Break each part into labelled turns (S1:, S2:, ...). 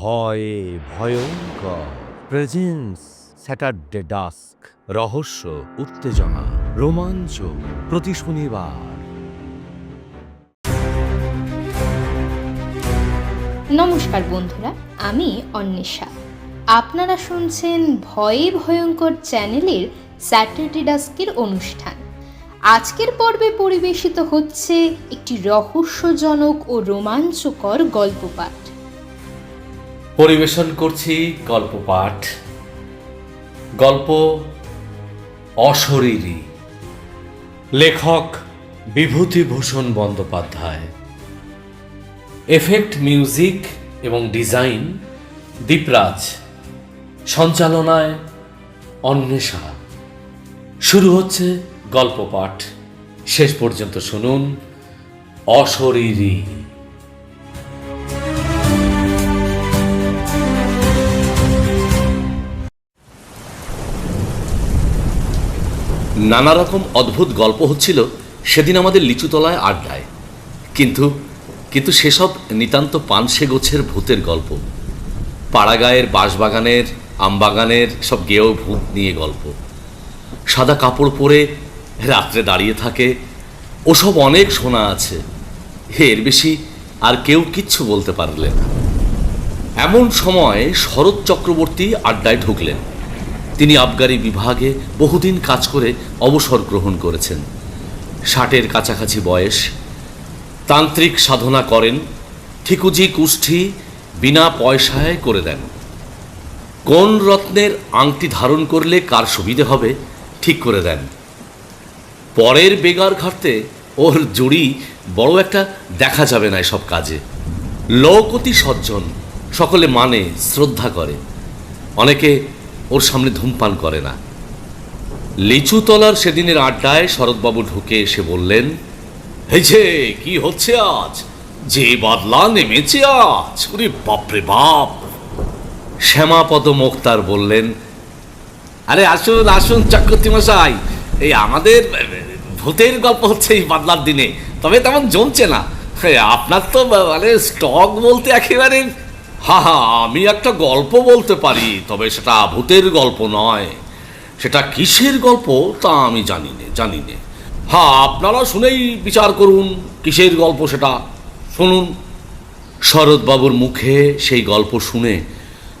S1: ভয়ে ভয়ঙ্কর। Presence, Saturday dusk, রহস্য, উত্তেজনা, রোমাঞ্চ প্রতি শনিবার।
S2: নমস্কার বন্ধুরা, আমি অন্বেষা। আপনারা শুনছেন ভয়ে ভয়ঙ্কর চ্যানেলের স্যাটারডে ডাস্কের অনুষ্ঠান। আজকের পর্বে পরিবেশিত হচ্ছে একটি রহস্যজনক ও রোমাঞ্চকর গল্প পাঠ
S3: পরিবেশন করছি গল্প পাঠ। গল্প অশরীরী। লেখক বিভূতিভূষণ বন্দ্যোপাধ্যায়। এফেক্ট মিউজিক এবং ডিজাইন দীপরাজ। সঞ্চালনায় অন্বেষা। শুরু হচ্ছে গল্প পাঠ। শেষ পর্যন্ত শুনুন অশরীরী।
S4: নানা রকম অদ্ভুত গল্প হচ্ছিল সেদিন আমাদের লিচুতলায় আড্ডায়। কিন্তু কিন্তু সেসব নিতান্ত পানসে গোছের ভূতের গল্প। পাড়াগায়ের বাঁশবাগানের, আমবাগানের সব গেয়েও ভূত নিয়ে গল্প। সাদা কাপড় পরে রাত্রে দাঁড়িয়ে থাকে, ওসব অনেক শোনা আছে। এর বেশি আর কেউ কিচ্ছু বলতে পারলেন এমন সময় শরৎ চক্রবর্তী আড্ডায় ঢুকলেন। তিনি আবগারি বিভাগে বহুদিন কাজ করে অবসর গ্রহণ করেছেন। ষাটের কাছাকাছি বয়স। তান্ত্রিক সাধনা করেন, ঠিকুজি কুষ্ঠি বিনা পয়সায় করে দেন। কোন রত্নের আংটি ধারণ করলে কার সুবিধে হবে, ঠিক করে দেন। পরের বেগার ঘাটতে ওর জুড়ি বড় একটা দেখা যাবে না এসব কাজে। লোকতি সজ্জন, সকলে মানে শ্রদ্ধা করে। অনেকে ওর সামনে ধূমপান করে না। লিচুতলার সেদিনের আড্ডায় শরৎবাবু ঢুকে এসে বললেন, এই কি হচ্ছে আজ? যে বাদলা নেমেছে আজ। ওরে বাপরে বাপ! শ্যামাপদ মোক্তার বললেন, আরে আসুন আসুন চক্রবর্তী মশাই এই আমাদের ভূতের গল্প হচ্ছে এই বাদলার দিনে। তবে তেমন জমছে না। আপনার তো মানে স্টক বলতে একেবারে হা হা, আমি একটা গল্প বলতে পারি, তবে সেটা ভূতের গল্প নয়। সেটা কিসের গল্প তা আমি জানি নে জানি নে। হ্যাঁ আপনারা শুনেই বিচার করুন, কিসের গল্প সেটা? শুনুন। শরৎবাবুর মুখে সেই গল্প শুনে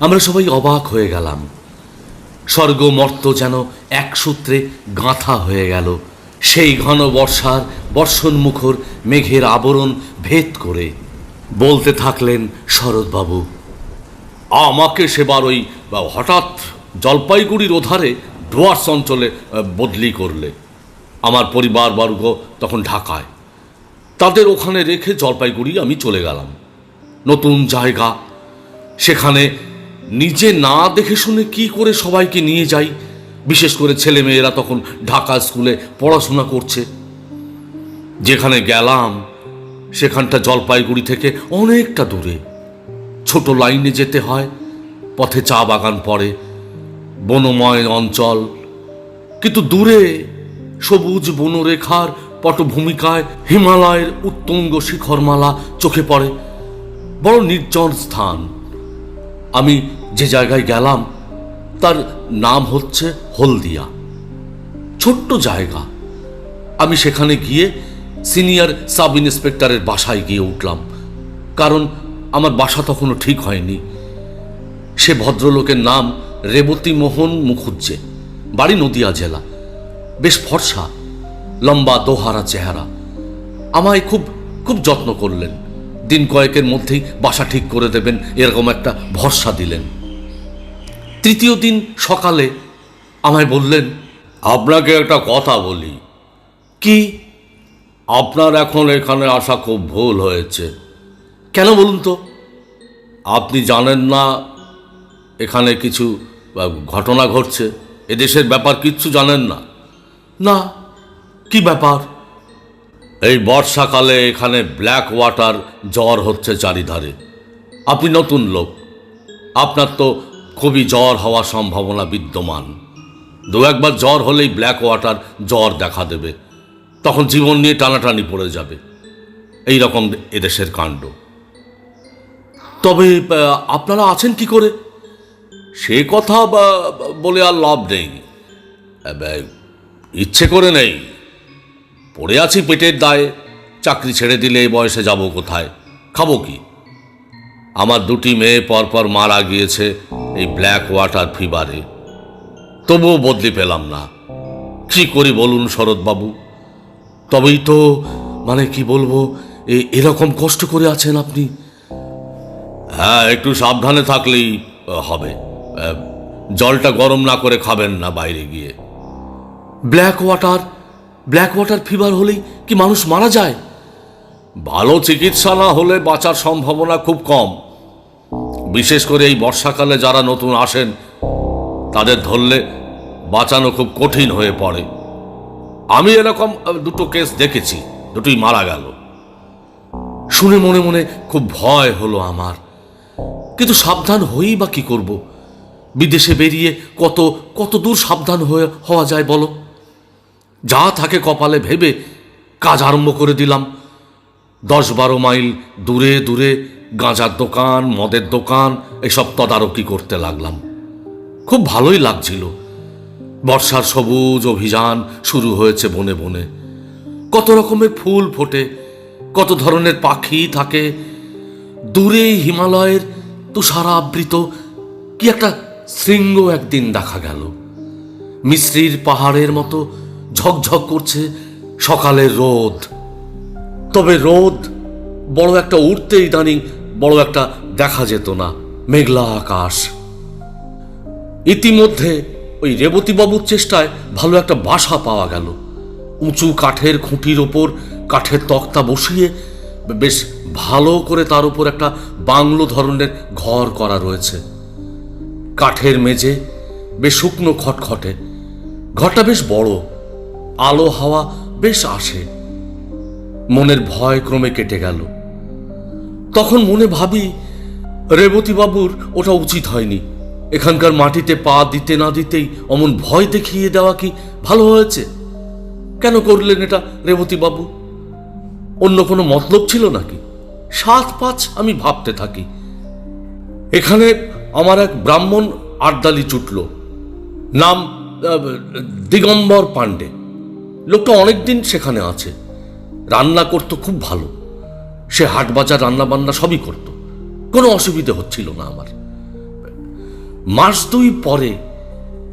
S4: আমরা সবাই অবাক হয়ে গেলাম। স্বর্গ মর্ত যেন এক সূত্রে গাঁথা হয়ে গেল। সেই ঘন বর্ষার বর্ষণ মুখর মেঘের আবরণ ভেদ করে বলতে থাকলেন শরৎবাবু। আমাকে সেবার ওই হঠাৎ জলপাইগুড়ির ওধারে ডুয়ার্স অঞ্চলে বদলি করলে। আমার পরিবারবর্গ তখন ঢাকায়। তাদের ওখানে রেখে জলপাইগুড়ি আমি চলে গেলাম। নতুন জায়গা। সেখানে নিজে না দেখে শুনে কি করে সবাইকে নিয়ে যাই। বিশেষ করে ছেলেমেয়েরা তখন ঢাকা স্কুলে পড়াশোনা করছে। যেখানে গেলাম সেখানটা জলপাইগুড়ি থেকে অনেকটা দূরে। ছোট লাইনে যেতে হয়, পথে চা বাগান পড়ে, বনময় অঞ্চল। কিন্তু দূরে সবুজ বনরেখার পটভূমিকায় হিমালয়ের উত্তুঙ্গ শিখরমালা চোখে পড়ে। বড় নির্জন স্থান। আমি যে জায়গায় গেলাম, তার নাম হচ্ছে হলদিয়া। ছোট্ট জায়গা। আমি সেখানে গিয়ে সিনিয়র সাব ইন্সপেক্টরের বাসায় গিয়ে উঠলাম। কারণ আমার বাসা তখনও ঠিক হয়নি। সে ভদ্রলোকের নাম রেবতী মোহন মুখুজ্জে। বাড়ি নদিয়া জেলা। বেশ ফর্সা লম্বা দোহারা চেহারা। আমায় খুব খুব যত্ন করলেন। দিন কয়েকের মধ্যেই বাসা ঠিক করে দেবেন এরকম একটা ভরসা দিলেন। তৃতীয় দিন সকালে আমায় বললেন আপনাকে একটা কথা বলি। কি? আপনার এখন এখানে আসা খুব ভুল হয়েছে। কেন বলুন তো? আপনি জানেন না এখানে কিছু ঘটনা ঘটছে। এদেশের ব্যাপার কিচ্ছু জানেন না। না, কি ব্যাপার? এই বর্ষাকালে এখানে ব্ল্যাক ওয়াটার জ্বর হচ্ছে চারিধারে। আপনি নতুন লোক। আপনার তো খুবই জ্বর হওয়ার সম্ভাবনা বিদ্যমান। দু একবার জ্বর হলেই ব্ল্যাক ওয়াটার জ্বর দেখা দেবে। তখন জীবন নিয়ে টানাটানি পড়ে যাবে। এই রকম এদেশের কাণ্ড। তবে আপনারা আছেন কি করে? সে কথা বলে আর লাভ নেই। ইচ্ছে করে নেই। পড়ে আছি পেটের দায়ে। চাকরি ছেড়ে দিলে এই বয়সে যাব কোথায়? খাব কি? আমার দুটি মেয়ে পরপর মারা গিয়েছে এই ব্ল্যাক ওয়াটার ফিভারে। তবুও বদলি পেলাম না। কি করি বলুন শরৎবাবু? তবেই তো মানে কি বলব এ- এরকম কষ্ট করে আছেন আপনি। হ্যাঁ একটু সাবধানে থাকলেই হবে। জলটা গরম না করে খাবেন না বাইরে গিয়ে। Black water black water fever হলেই কি মানুষ মারা যায়? ভালো চিকিৎসা না হলে বাঁচার সম্ভাবনা খুব কম। বিশেষ করে এই বর্ষাকালে যারা নতুন আসেন তাদের ধরলে বাঁচানো খুব কঠিন হয়ে পড়ে। আমি এরকম দুটো কেস দেখেছি, দুটোই মারা গেল। শুনে মনে মনে খুব ভয় হলো আমার। কিন্তু সাবধান হই বা কি করব? বিদেশে বেরিয়ে কত কত দূর সাবধান হয়ে, হওয়া যায় বলো? যা থাকে কপালে ভেবে কাজ আরম্ভ করে দিলাম। দশ বারো মাইল দূরে দূরে গাঁজার দোকান, মদের দোকান, এসব তদারকি করতে লাগলাম। খুব ভালোই লাগছিল। বর্ষার সবুজ অভিযান শুরু হয়েছে বনে বনে। কত রকমের ফুল ফোটে, কত ধরনের পাখি থাকে। দূরে হিমালয়ের তুষারাবৃত কি একটা শৃঙ্গ একদিন দেখা গেল। মিশ্রির পাহাড়ের মতো ঝকঝক করছে সকালের রোদ। তবে রোদ বড় একটা উঠতে ইদানিং বড় একটা দেখা যেত না, মেঘলা আকাশ। ইতিমধ্যে ওই রেবতীবাবুর চেষ্টায় ভালো একটা বাসা পাওয়া গেল। উঁচু কাঠের খুঁটির ওপর কাঠের তক্তা বসিয়ে বেশ ভালো করে তার উপর একটা বাংলো ধরনের ঘর করা রয়েছে। কাঠের মেঝে বেশ শুকনো খটখটে। ঘরটা বেশ বড়, আলো হাওয়া বেশ আসে। মনের ভয় ক্রমে কেটে গেল। তখন মনে ভাবি, রেবতীবাবুর ওটা উচিত হয়নি। এখানকার মাটিতে পা দিতে না দিতেই অমন ভয় দেখিয়ে দেওয়া কি ভালো হয়েছে? কেন করলেন এটা রেবতীবাবু অন্য কোনো মতলব ছিল নাকি? সাত পাঁচ আমি ভাবতে থাকি। এখানে আমার এক ব্রাহ্মণ আড্ডালি চুটল। নাম দিগম্বর পাণ্ডে। লোকটা অনেকদিন সেখানে আছে। রান্না করতো খুব ভালো। সে হাট বাজার রান্না বান্না সবই করত। কোনো অসুবিধে হচ্ছিল না আমার। মাস দুই পরে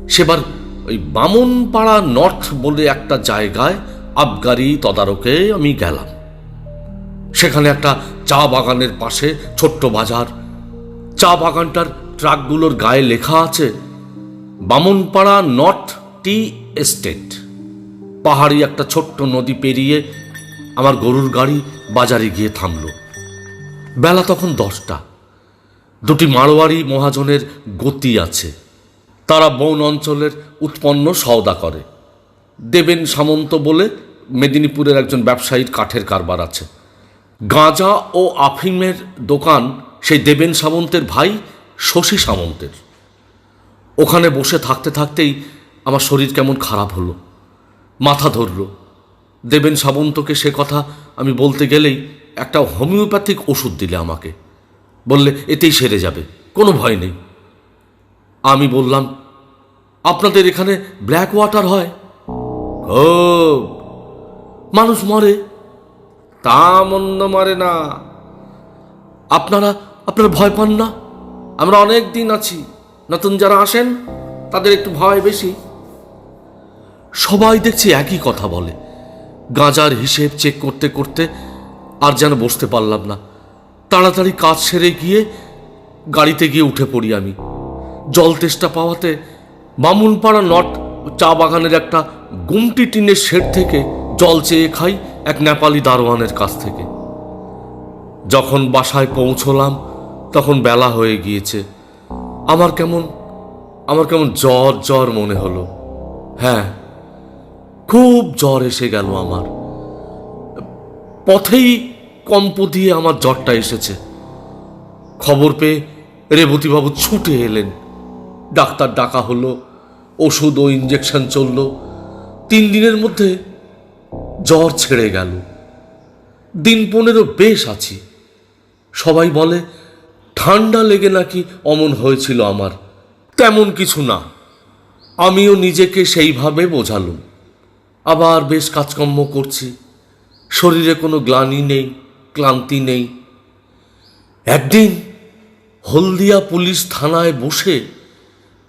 S4: সেবার ওই বামনপাড়া নর্থ বলে একটা জায়গায় আবগারি তদারকে আমি গেলাম। সেখানে একটা চা বাগানের পাশে ছোট্ট বাজার। চা বাগানটার ট্রাকগুলোর গায়ে লেখা আছে, বামনপাড়া নর্থ টি এস্টেট। পাহাড়ি একটা ছোট্ট নদী পেরিয়ে আমার গরুর গাড়ি বাজারে গিয়ে থামল। বেলা তখন দশটা। দুটি মারোয়ারি মহাজনের গতি আছে। তারা বন অঞ্চলের উৎপন্ন সওদা করে। দেবেন সামন্ত বলে মেদিনীপুরের একজন ব্যবসায়ীর কাঠের কারবার আছে। গাঁজা ও আফিমের দোকান সেই দেবেন সামন্তের ভাই শশী সামন্তের। ওখানে বসে থাকতে থাকতেই আমার শরীর কেমন খারাপ হলো। মাথা ধরল। দেবেন সামন্তকে সে কথা আমি বলতে গেলেই একটা হোমিওপ্যাথিক ওষুধ দিলে আমাকে। বললে, এতেই সেরে যাবে, কোনো ভয় নেই। আমি বললাম, আপনাদের এখানে ব্ল্যাক ওয়াটার হয়? ও মানুষ মরে? তা মন্দ মরে না। আপনারা আপনারা ভয় পান না? আমরা অনেক দিন আছি। নতুন যারা আসেন, তাদের একটু ভয় বেশি। সবাই দেখছি একই কথা বলে। গাঁজার হিসেব চেক করতে করতে আর যেন বসতে পারলাম না। তাড়াতাড়ি কাজ সেরে গিয়ে গাড়িতে গিয়ে উঠে পড়ি আমি। জল তেষ্টা পাওয়াতে বামুনপাড়া নট চা বাগানের একটা গুমটি টিনের শেড থেকে জল চেয়ে খাই এক নেপালি দারোয়ানের কাছ থেকে। যখন বাসায় পৌঁছলাম, তখন বেলা হয়ে গিয়েছে। আমার কেমন আমার কেমন জ্বর জ্বর মনে হলো। হ্যাঁ খুব জ্বর এসে গেল আমার। পথেই কম্প দিয়ে আমার জ্বরটা এসেছে। খবর পেয়ে রেবতীবাবু ছুটে এলেন। ডাক্তার ডাকা হলো, ওষুধ ও ইঞ্জেকশন চলল। তিন দিনের মধ্যে জ্বর ছেড়ে গেল। দিন পনেরো বেশ আছি। সবাই বলে, ঠান্ডা লেগে নাকি অমন হয়েছিল আমার? তেমন কিছু না। আমিও নিজেকে সেইভাবে বোঝালুম। আবার বেশ কাজকর্ম করছি। শরীরে কোনো গ্লানি নেই। ক্লান্তি নেই। একদিন হলদিয়া পুলিশ থানায় বসে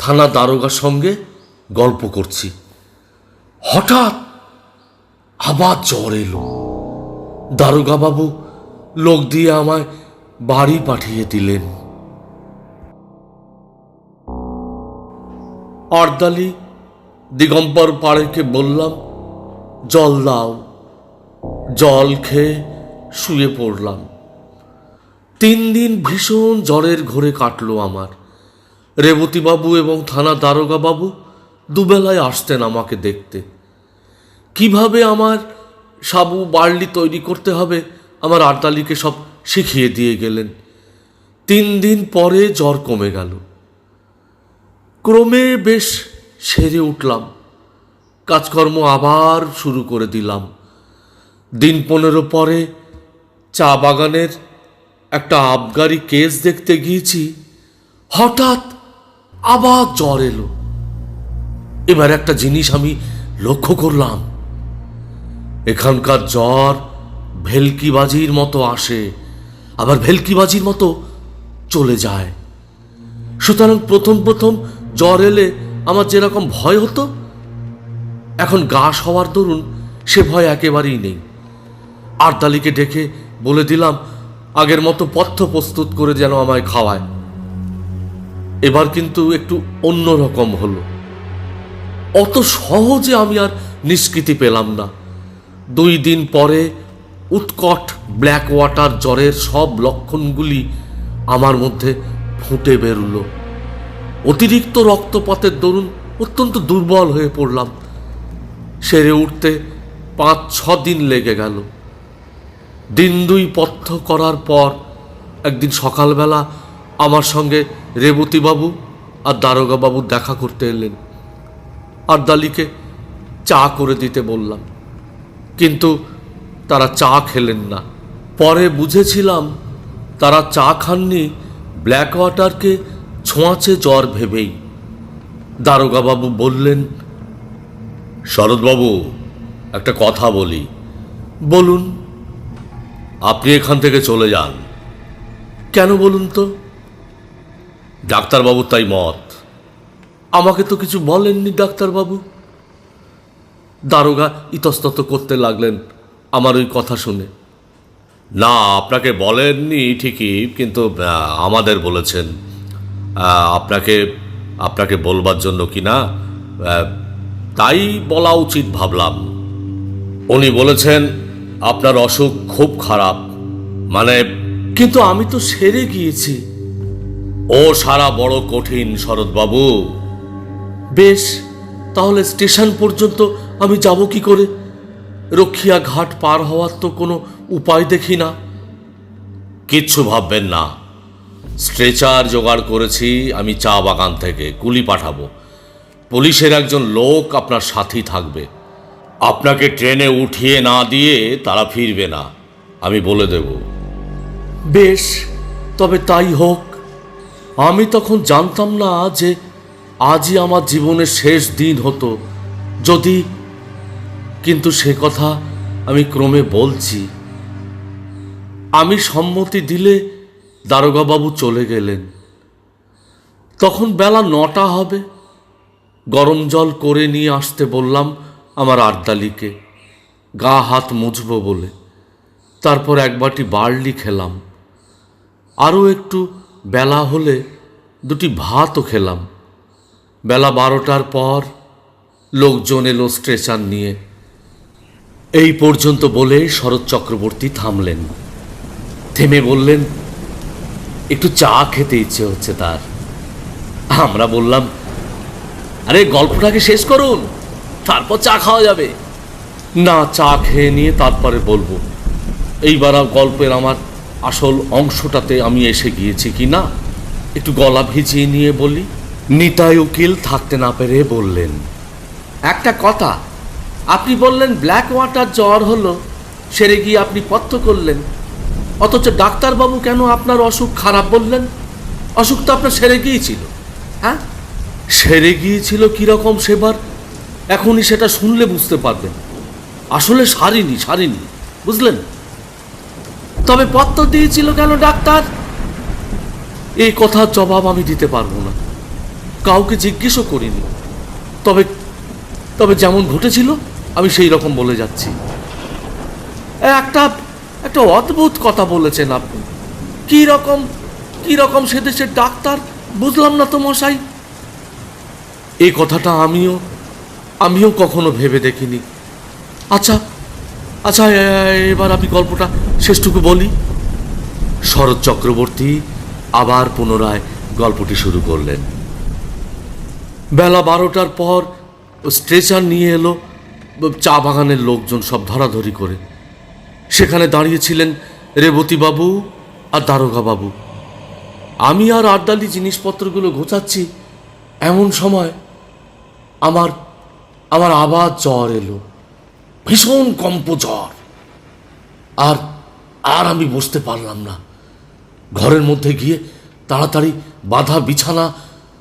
S4: থানা দারোগার সঙ্গে গল্প করছি। হঠাৎ আবার জ্বর এলো। দারোগা বাবু লোক দিয়ে আমায় বাড়ি পাঠিয়ে দিলেন। আর্দালি দিগম্বর পাড়েকে বললাম, জল দাও, জল খেয়ে শুয়ে পড়লাম। তিন দিন ভীষণ জ্বরের ঘোরে কাটলো আমার। রেবতীবাবু এবং থানা দারোগা বাবু দুবেলায় আসতেন আমাকে দেখতে। কীভাবে আমার সাবু বার্লি তৈরি করতে হবে, আমার আর্দালিকে সব শিখিয়ে দিয়ে গেলেন। তিন দিন পরে জ্বর কমে গেল। ক্রমে বেশ সেরে উঠলাম। কাজকর্ম আবার শুরু করে দিলাম। দিন পনেরো পরে চা বাগানের একটা আবগারি কেস দেখতে গিয়েছি। হঠাৎ আবার জ্বর এলো। এবার একটা জিনিস আমি লক্ষ্য করলাম। এখানকার জ্বর ভেলকিবাজির মতো আসে, আবার ভেলকিবাজির মতো চলে যায়। সুতরাং প্রথম প্রথম জ্বর এলে আমার যেরকম ভয় হতো, এখন গাছ হওয়ার দরুন সে ভয় একেবারেই নেই। আরদালিকে ডেকে বলে দিলাম, আগের মতো পথ্য প্রস্তুত করে যেন আমায় খাওয়ায়। এবার কিন্তু একটু অন্যরকম হলো। অত সহজে আমি আর নিষ্কৃতি পেলাম না। দুই দিন পরে উৎকট ব্ল্যাক ওয়াটার জ্বরের সব লক্ষণগুলি আমার মধ্যে ফুটে বেরুলো। অতিরিক্ত রক্তপাতের দরুন অত্যন্ত দুর্বল হয়ে পড়লাম। সেরে উঠতে পাঁচ ছ দিন লেগে গেল। দিন দুই পথ্য করার পর একদিন সকালবেলা আমার সঙ্গে রেবতীবাবু আর দারোগাবাবু দেখা করতে এলেন। আর দালিকে চা করে দিতে বললাম। কিন্তু তারা চা খেলেন না। পরে বুঝেছিলাম তারা চা খাননি, ব্ল্যাক ওয়াটারকে ছোঁয়াচে জ্বর ভেবেই। দারোগাবাবু বললেন, শরৎবাবু, একটা কথা বলি। বলুন। আপনি এখান থেকে চলে যান। কেন বলুন তো? ডাক্তারবাবু তাই মত। আমাকে তো কিছু বলেননি ডাক্তারবাবু। দারোগা ইতস্তত করতে লাগলেন আমার ওই কথা শুনে। না, আপনাকে বলেননি ঠিকই, কিন্তু আমাদের বলেছেন। আপনাকে আপনাকে বলবার জন্য কি না? তাই বলা উচিত ভাবলাম। উনি বলেছেন আপনার অসুখ খুব খারাপ। মানে কিন্তু আমি তো সেরে গিয়েছি। ও সারা বড় কঠিন শরৎবাবু। বেশ তাহলে স্টেশন পর্যন্ত আমি যাব কি করে? রক্ষিয়া ঘাট পার হওয়ার তো কোনো উপায় দেখি না। কিচ্ছু ভাববেন না। স্ট্রেচার জোগাড় করেছি আমি চা বাগান থেকে কুলি পাঠাবো। পুলিশের একজন লোক আপনার সাথী থাকবে। আপনাকে ট্রেনে উঠিয়ে না দিয়ে তারা ফিরবে না। আমি বলে দেব। বেশ, তবে তাই হোক। আমি তখন জানতাম না যে আজই আমার জীবনের শেষ দিন হতো। যদি, কিন্তু সে কথা আমি ক্রমে বলছি। আমি সম্মতি দিলে দারোগাবাবু চলে গেলেন। তখন বেলা নটা হবে। গরম জল করে নিয়ে আসতে বললাম আমার আর্দালিকে গা হাত মুছবো বলে। তারপর এক বাটি বার্লি খেলাম। আরও একটু বেলা হলে দুটি ভাতও খেলাম। বেলা বারোটার পর লোকজন এলো স্ট্রেচার নিয়ে। এই পর্যন্ত বলে শরৎ চক্রবর্তী থামলেন। থেমে বললেন, একটু চা খেতে ইচ্ছে হচ্ছে তার। আমরা বললাম, আরে গল্পটাকে শেষ করুন। তারপর চা খাওয়া যাবে। না, চা খেয়ে নিয়ে তারপরে বলব। এইবার গল্পের আমার আসল অংশটাতে আমি এসে গিয়েছি কি না, একটু গলা ভিজিয়ে নিয়ে বলি। নিতাই উকিল থাকতে না পেরে বললেন, একটা কথা, আপনি বললেন ব্ল্যাক ওয়াটার জ্বর হলো, সেরে গিয়ে আপনি পথ্য করলেন। অথচ ডাক্তারবাবু কেন আপনার অসুখ খারাপ বললেন? অসুখ তো আপনার সেরে গিয়েছিল। হ্যাঁ? সেরে গিয়েছিল কীরকম সেবার? এখনই সেটা শুনলে বুঝতে পারবেন। আসলে সারিনি সারিনি, বুঝলেন? তবে পত্র দিয়েছিল কেন ডাক্তার? এই কথার জবাব আমি দিতে পারব না। কাউকে জিজ্ঞেসও করিনি। তবে তবে যেমন ঘটেছিল, আমি সেই রকম বলে যাচ্ছি। একটা একটা অদ্ভুত কথা বলেছেন আপনি। কি রকম কি রকম সে দেশের ডাক্তার, বুঝলাম না তো মশাই। এই কথাটা আমিও আমিও কখনো ভেবে দেখিনি। আচ্ছা আচ্ছা এবার আমি গল্পটা শেষটুকু বলি। শরৎ চক্রবর্তী আবার পুনরায় গল্পটি শুরু করলেন। বেলা বারোটার পর স্ট্রেচার নিয়ে এলো, চা বাগানের লোকজন সব ধরাধরি করে। সেখানে দাঁড়িয়েছিলেন রেবতীবাবু আর দারোগাবাবু। আমি আর আড্ডালি জিনিসপত্রগুলো গোছাচ্ছি, এমন সময় আমার আমার আবার জ্বর এলো। ভীষণ কম্প জ্বর আর আর আমি বসতে পারলাম না। ঘরের মধ্যে গিয়ে তাড়াতাড়ি বাঁধা বিছানা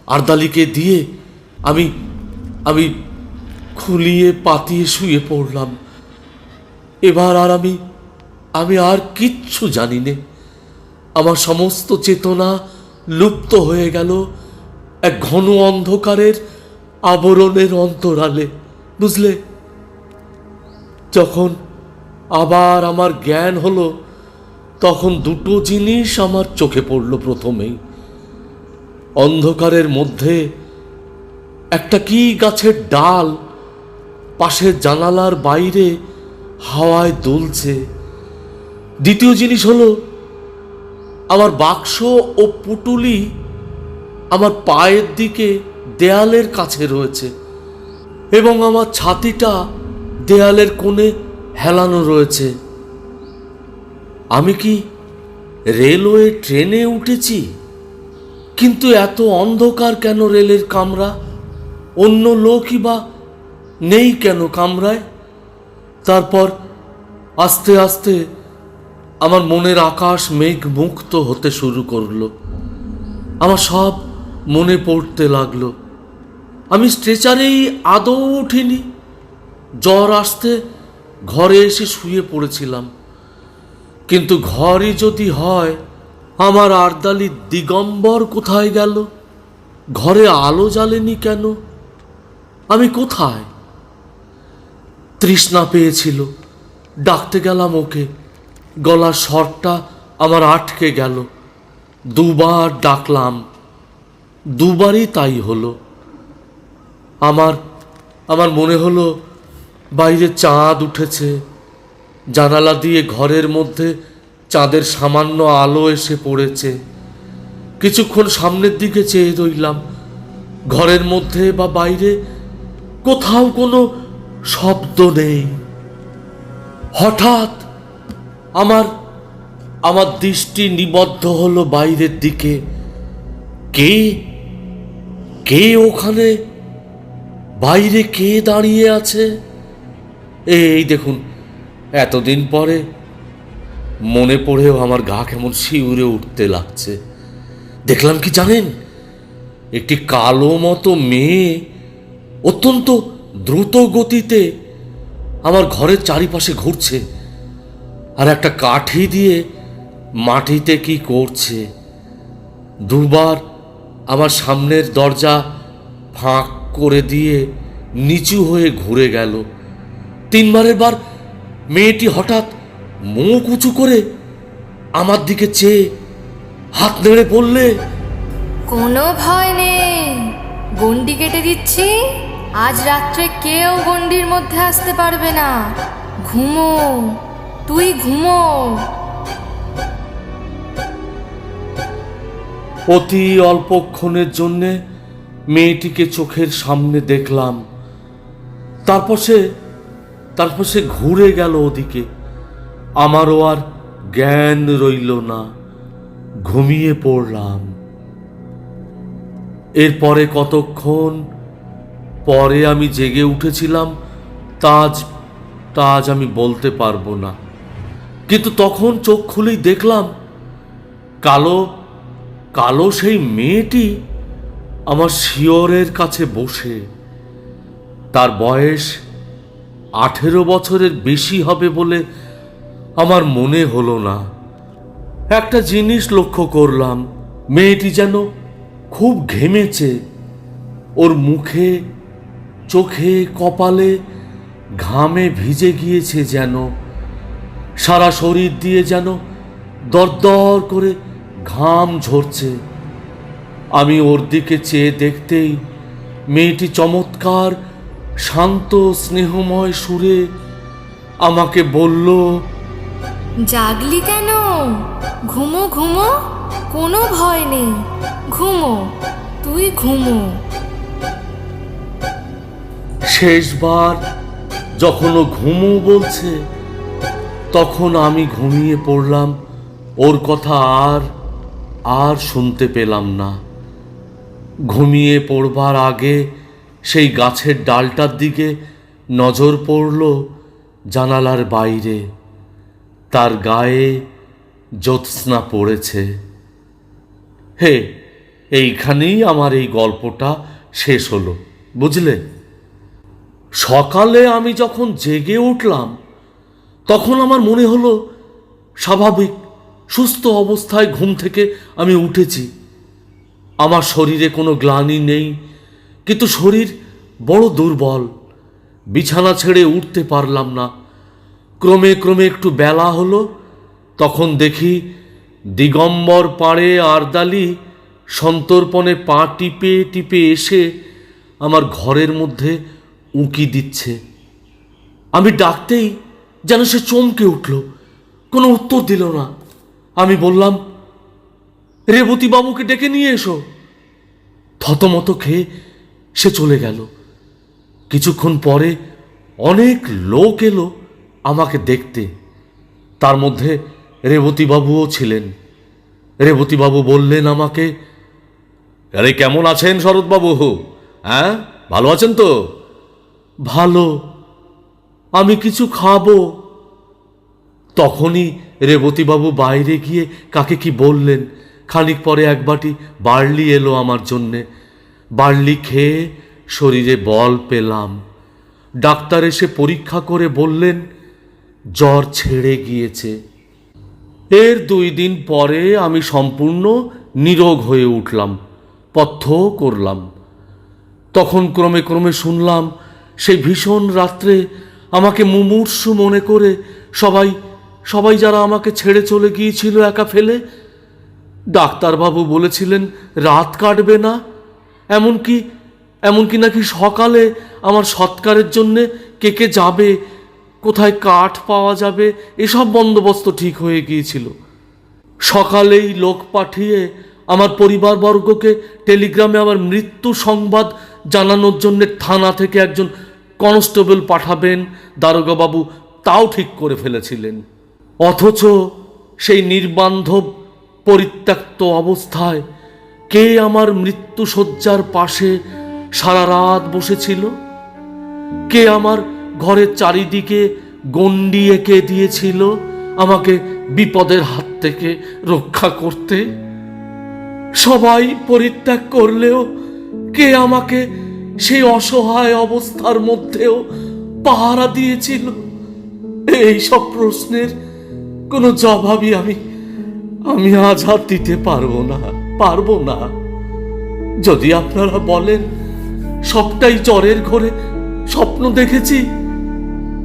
S4: আর্দালিকে দিয়ে আমি আমি খুলিয়ে পাতিয়ে শুয়ে পড়লাম। এবার আর আমি আমি আর কিচ্ছু জানি নে আমার সমস্ত চেতনা লুপ্ত হয়ে গেল। এক ঘন অন্ধকারের আবরণের অন্তরালে, বুঝলে? যখন আবার আমার জ্ঞান হলো, তখন দুটো জিনিস আমার চোখে পড়ল প্রথমেই। অন্ধকারের মধ্যে একটা কি গাছের ডাল পাশের জানালার বাইরে হাওয়ায় দুলছে। দ্বিতীয় জিনিস হলো, আমার বাক্স ও পুটুলি আমার পায়ের দিকে দেয়ালের কাছে রয়েছে এবং আমার ছাতিটা দেয়ালের কোণে হেলানো রয়েছে। আমি কি রেলওয়ে ট্রেনে উঠেছি? কিন্তু এত অন্ধকার কেন রেলের কামরা? অন্য লোকই বা নেই কেন কামরায়? তারপর আস্তে আস্তে আমার মনের আকাশ মেঘ মুক্ত হতে শুরু করল। আমার সব মনে পড়তে লাগল। আমি স্ট্রেচারেই আদৌ উঠিনি। জ্বর আসতে ঘরে এসে শুয়ে পড়েছিলাম। কিন্তু ঘরই যদি হয়, আমার আর্দালি দিগম্বর কোথায় গেল? ঘরে আলো জ্বালেনি কেন? আমি কোথায়? তৃষ্ণা পেয়েছিল। ডাকতে গেলাম ওকে। গলার স্বরটা আমার আটকে গেল। দুবার ডাকলাম। দুবারই তাই হলো। আমার আমার মনে হলো বাইরে চাঁদ উঠেছে। জানালা দিয়ে ঘরের মধ্যে চাঁদের সামান্য আলো এসে পড়েছে। কিছুক্ষণ সামনের দিকে চেয়ে রইলাম। ঘরের মধ্যে বা বাইরে কোথাও কোনো শব্দ নেই। হঠাৎ আমার আমার দৃষ্টি নিবদ্ধ হলো বাইরের দিকে। কে? কে ওখানে বাইরে কে দাঁড়িয়ে আছে? এই দেখুন, এতদিন পরে মনে পড়েও আমার গা কেমন শিউরে উঠতে লাগছে। দেখলাম কি জানেন, একটি কালো মতো মেয়ে অত্যন্ত দ্রুত গতিতে আমার ঘরের চারিপাশে ঘুরছে আর একটা কাঠি দিয়ে মাটিতে কি করছে। দুবার আমার সামনের দরজা ফাঁক করে দিয়ে নিচু হয়ে ঘুরে গেল। তিনবারের বার মেয়েটি হঠাৎ মুখ উঁচু করে আমার দিকে চেয়ে হাত নেড়ে বললে
S5: কোনো ভয় নেই। গন্ডি কেটে দিচ্ছি। আজ রাত্রে কেউ গন্ডির মধ্যে আসতে পারবে না। ঘুমো তুই ঘুমো।
S4: অতি অল্পক্ষণের জন্যে মেয়েটিকে চোখের সামনে দেখলাম। তারপর সে তারপর সে ঘুরে গেল ওদিকে। আমারও আর জ্ঞান রইল না। ঘুমিয়ে পড়লাম। এরপরে কতক্ষণ পরে আমি জেগে উঠেছিলাম তাজ তাজ আমি বলতে পারব না। কিন্তু তখন চোখ খুলেই দেখলাম, কালো কালো সেই মেয়েটি আমার শিয়রের কাছে বসে। তার বয়স আঠেরো বছরের বেশি হবে বলে আমার মনে হলো না। একটা জিনিস লক্ষ্য করলাম, মেয়েটি যেন খুব ঘেমেছে ওর মুখে, চোখে, কপালে ঘামে ভিজে গিয়েছে যেন, সারা শরীর দিয়ে যেন দরদর করে ঘাম ঝরছে। আমি ওর দিকে চেয়ে দেখতেই মেয়েটি চমৎকার শান্ত স্নেহময় সুরে আমাকে বলল
S5: জাগলি কেন? ঘুমো ঘুমো কোনো ভয় নেই। ঘুমো তুই ঘুমো।
S4: শেষবার যখন ও ঘুমো বলছে তখন আমি ঘুমিয়ে পড়লাম। ওর কথা আর আর শুনতে পেলাম না। ঘুমিয়ে পড়বার আগে সেই গাছের ডালটার দিকে নজর পড়ল জানালার বাইরে। তার গায়ে জ্যোৎস্না পড়েছে। হে, এইখানেই আমার এই গল্পটা শেষ হলো, বুঝলে? সকালে আমি যখন জেগে উঠলাম, তখন আমার মনে হলো, স্বাভাবিক, সুস্থ অবস্থায় ঘুম থেকে আমি উঠেছি। আমার শরীরে কোনো গ্লানি নেই, কিন্তু শরীর বড় দুর্বল। বিছানা ছেড়ে উঠতে পারলাম না। ক্রমে ক্রমে একটু বেলা হলো, তখন দেখি দিগম্বর পাড়ে আরদালি সন্তর্পণে পা টিপে টিপে এসে আমার ঘরের মধ্যে উঁকি দিচ্ছে। আমি ডাকতেই যেন সে চমকে উঠল, কোনো উত্তর দিল না। আমি বললাম রেবতী বাবুকে ডেকে নিয়ে এসো। থতমত খেয়ে সে চলে গেল। কিছুক্ষণ পরে অনেক লোক এলো আমাকে দেখতে। তার মধ্যে রেবতীবাবুও ছিলেন। রেবতীবাবু বললেন আমাকে, আরে, কেমন আছেন শরৎবাবু? হ্যাঁ ভালো আছেন তো? ভালো। আমি কিছু খাব। তখনই রেবতীবাবু বাইরে গিয়ে কাকে কি বললেন খানিক পরে এক বাটি বার্লি এলো আমার জন্যে। বার্লি খেয়ে শরীরে বল পেলাম। ডাক্তার এসে পরীক্ষা করে বললেন, জ্বর ছেড়ে গিয়েছে। এর দুই দিন পরে আমি সম্পূর্ণ নিরোগ হয়ে উঠলাম, পথ্য করলাম। তখন ক্রমে ক্রমে শুনলাম, সেই ভীষণ রাত্রে আমাকে মুমূর্ষু মনে করে সবাই সবাই যারা আমাকে ছেড়ে চলে গিয়েছিল একা ফেলে ডাক্তারবাবু বলেছিলেন, রাত কাটবে না। এমনকি এমনকি নাকি সকালে আমার সৎকারের জন্যে কে কে যাবে, কোথায় কাঠ পাওয়া যাবে, এসব বন্দোবস্ত ঠিক হয়ে গিয়েছিল। সকালেই লোক পাঠিয়ে আমার পরিবারবর্গকে টেলিগ্রামে আমার মৃত্যু সংবাদ জানানোর জন্য থানা থেকে একজন কনস্টেবল পাঠাবেন, দারোগাবাবু তাও ঠিক করে ফেলেছিলেন। অথচ সেই নির্বান্ধব পরিত্যক্ত অবস্থায় কে আমার মৃত্যু শয্যার পাশে সারা রাত বসেছিল? কে আমার ঘরের চারিদিকে গণ্ডি এঁকে দিয়েছিল আমাকে বিপদের হাত থেকে রক্ষা করতে? সবাই পরিত্যাগ করলেও কে আমাকে সেই অসহায় অবস্থার মধ্যেও পাহারা দিয়েছিল? এই সব প্রশ্নের কোনো জবাবই আমি আমি আজ আর দিতে পারব না পারব না। যদি আপনারা বলেন, সবটাই জ্বরের ঘরে স্বপ্ন দেখেছি,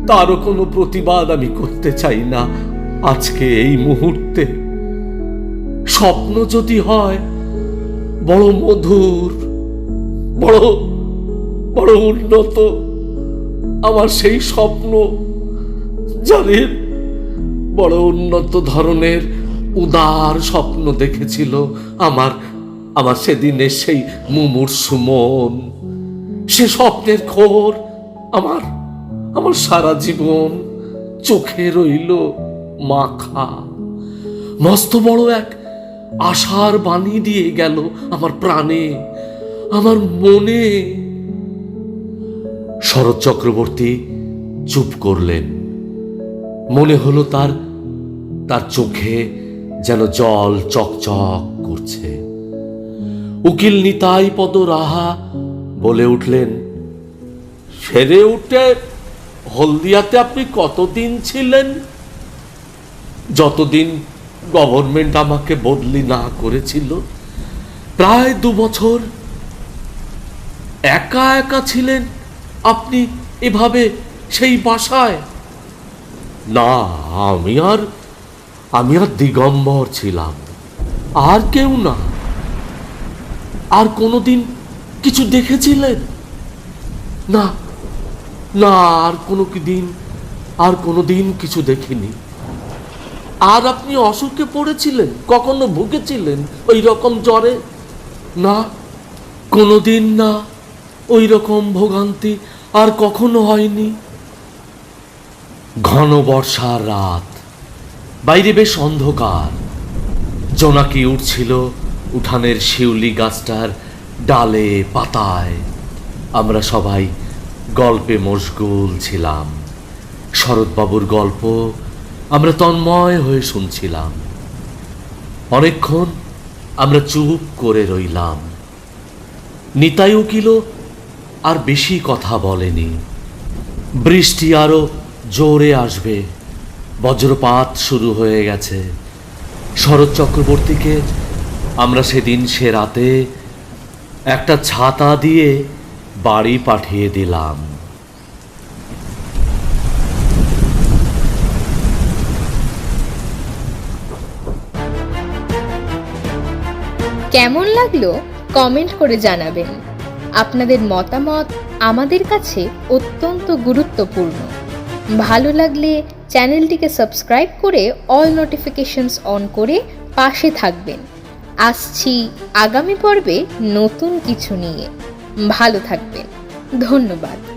S4: তারও কোনো প্রতিবাদ আমি করতে চাই না আজকে এই মুহূর্তে। স্বপ্ন যদি হয়, বড় মধুর, বড় বড় উন্নত, আমার সেই স্বপ্ন জানেন বড় উন্নত ধরনের উদার স্বপ্ন দেখেছিল আমার আমার সেদিনের সেই মুমূর্ষু মন। সে স্বপ্নের খোর আমার আমার সারা জীবন চোখে রইল মাখা। মস্ত বড় এক আশার বাণী দিয়ে গেল আমার প্রাণে, আমার মনে। শরৎ চক্রবর্তী চুপ করলেন। মনে হলো তার তার চোখে যেন জল চকচক করছে। উকিল নিতাই পদ রাহা বলে উঠলেন, সেরে উঠে হলদিয়াতে আপনি কতদিন ছিলেন? যতদিন গভর্নমেন্ট আমাকে বদলি না করেছিল, প্রায় দু বছর একা একা ছিলেন আপনি এভাবে সেই বাসায়? না, আমি আর আমি আর দিগম্বর ছিলাম। আর কেউ না। আর কোনোদিন কিছু দেখেছিলেন? না না, আর কোনো দিন, আর কোনো দিন কিছু দেখিনি। আর আপনি অসুখে পড়েছিলেন, কখনো ভুগেছিলেন ওই রকম জ্বরে? না কোনোদিন না ওই রকম ভোগান্তি আর কখনো হয়নি। ঘন বর্ষার রাত বাইরে বেশ অন্ধকার। জোনাকি উঠছিল উঠানের শিউলি গাছটার ডালে পাতায়। আমরা সবাই গল্পে মশগুল ছিলাম। শরৎবাবুর গল্প আমরা তন্ময় হয়ে শুনছিলাম। অনেকক্ষণ আমরা চুপ করে রইলাম। নিতাই উকিল আর বেশি কথা বলেনি। বৃষ্টি আরও জোরে আসবে। বজ্রপাত শুরু হয়ে গেছে। শরৎ চক্রবর্তীকে আমরা সেদিন সে রাতে একটা ছাতা দিয়ে বাড়ি পাঠিয়ে দিলাম।
S2: কেমন লাগল কমেন্ট করে জানাবেন। আপনাদের মতামত আমাদের কাছে অত্যন্ত গুরুত্বপূর্ণ। ভালো লাগলে চ্যানেলটিকে সাবস্ক্রাইব করে অল নোটিফিকেশনস অন করে পাশে থাকবেন। আসছি আগামী পর্বে নতুন কিছু নিয়ে। ভালো থাকবেন। ধন্যবাদ।